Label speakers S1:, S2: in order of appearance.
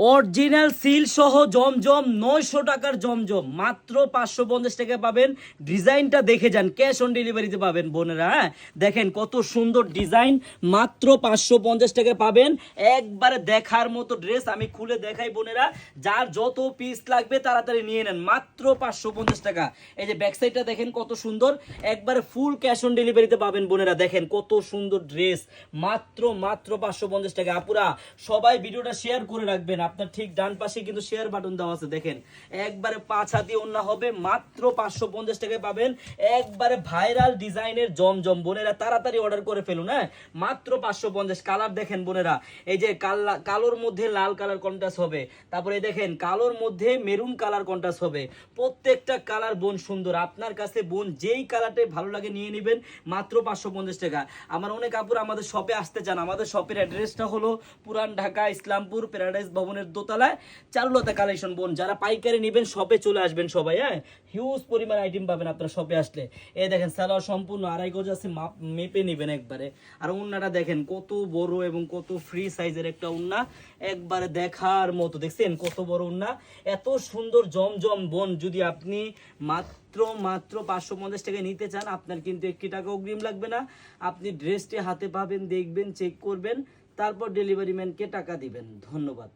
S1: Original seal সহ জমজম নয়শো টাকার জমজম, মাত্র পাঁচশো পঞ্চাশ টাকা পাবেন। ডিজাইনটা দেখে যান, ক্যাশ অন ডেলিভারিতে পাবেন বোনেরা হ্যাঁ? দেখেন কত সুন্দর ডিজাইন, মাত্র পাঁচশো পঞ্চাশ টাকা পাবেন। একবারে দেখার মতো ড্রেস আমি খুলে দেখাই বোনেরা, যার যত পিস লাগবে তাড়াতাড়ি নিয়ে নেন, মাত্র পাঁচশো পঞ্চাশ টাকা। এই যে ব্যাক সাইডটা দেখেন কত সুন্দর, একবারে ফুল ক্যাশ অন ডেলিভারিতে পাবেন বোনেরা, দেখেন কত সুন্দর ড্রেস মাত্র মাত্র পাঁচশো পঞ্চাশ টাকা। আপুরা, সবাই ভিডিওটা শেয়ার করে রাখবেন আপনার ঠিক ডান পাশে কিন্তু শেয়ার বাটন দেওয়া আছে, দেখেন। একবারে পাঁচ হাতি অন্য হবে, মাত্র পাঁচশো পঞ্চাশ টাকায় পাবেন। একবারে ভাইরাল ডিজাইনের জমজম বোনেরা তাড়াতাড়ি অর্ডার করে ফেলুন হ্যাঁ? মাত্র পাঁচশো পঞ্চাশ কালার দেখেন বোনেরা। এই যে কালা কালোর মধ্যে লাল কালার কন্ট্রাস্ট হবে, তারপরে দেখেন, কালোর মধ্যে মেরুন কালার কন্ট্রাস্ট হবে। প্রত্যেকটা কালার বোন সুন্দর, আপনার কাছে বোন যেই কালারটাই ভালো লাগে নিয়ে নেবেন, মাত্র পাঁচশো পঞ্চাশ টাকা। আমার অনেক কাপড় আমাদের শপে আসতে চান, আমাদের শপের অ্যাড্রেসটা হলো পুরান ঢাকা ইসলামপুর প্যারাডাইস ভবনের দোতলায় চারুলতা কালেকশন বোন। যারা পাইকারি নেবেন শপে চলে আসবেন সবাই হ্যাঁ? হিউজ পরিমাণ আইটেম পাবেন আপনার শপে আসলে। এ দেখেন, সালোয়ার সম্পূর্ণ আড়াই গজ আছে মাপ মেপে নেবেন একবারে। আর উন্নাটা দেখেন, কত বড় এবং কত ফ্রি সাইজের একটা উন্না একবারে দেখার মতো, দেখছেন? কত বড় উন্না এত সুন্দর, জমজম বোন। যদি আপনি মাত্র মাত্র পাঁচশো পঞ্চাশ টাকায় নিতে চান, আপনার কিন্তু একটি টাকা অগ্রিম লাগবে না। আপনি ড্রেসটি হাতে পাবেন, দেখবেন চেক করবেন, তারপর ডেলিভারি ম্যানকে টাকা দিবেন। ধন্যবাদ।